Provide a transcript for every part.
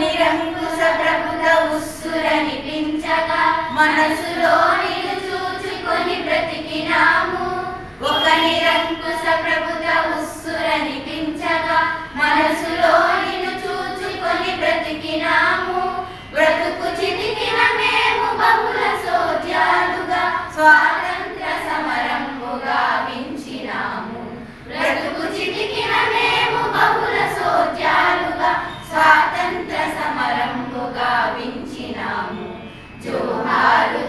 నిరంకుశ ప్రభుత ఉస్సుర నిపించగా మనసులో నిలు చూచుకొని బ్రతికినాము. ఒక నిరంకుశ ప్రభు స్వాతంత్ర సమరము గావించినాము బ్రతుకు చితికిన మేము బహుళ సోద్యాలుగా స్వాతంత్ర గావించినాము జోహారు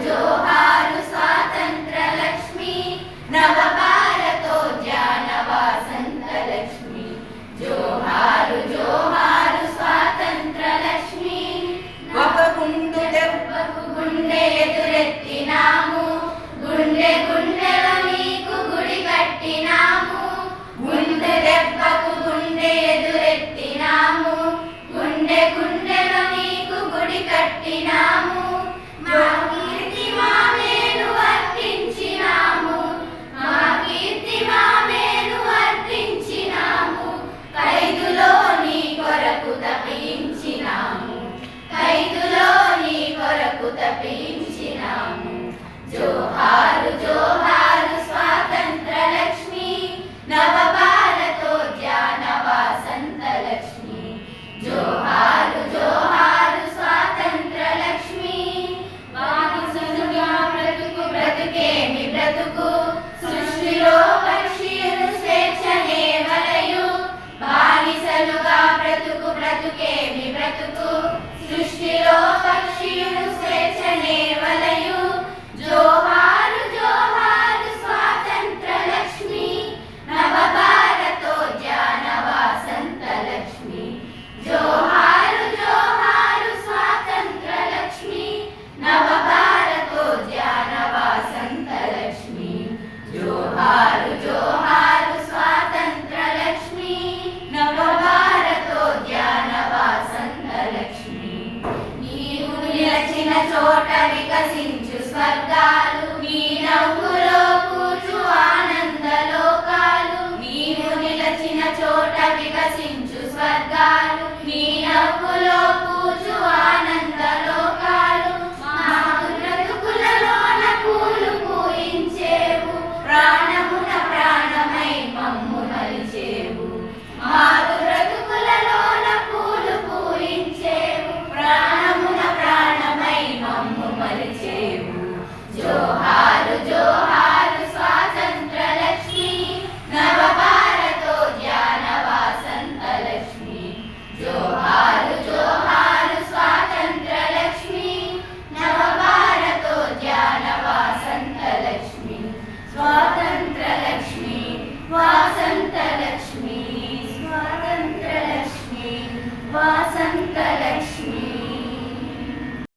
బ్రతుకేమి బ్రతుకు సృష్టిలో చోట వికసించు స్వర్గాలు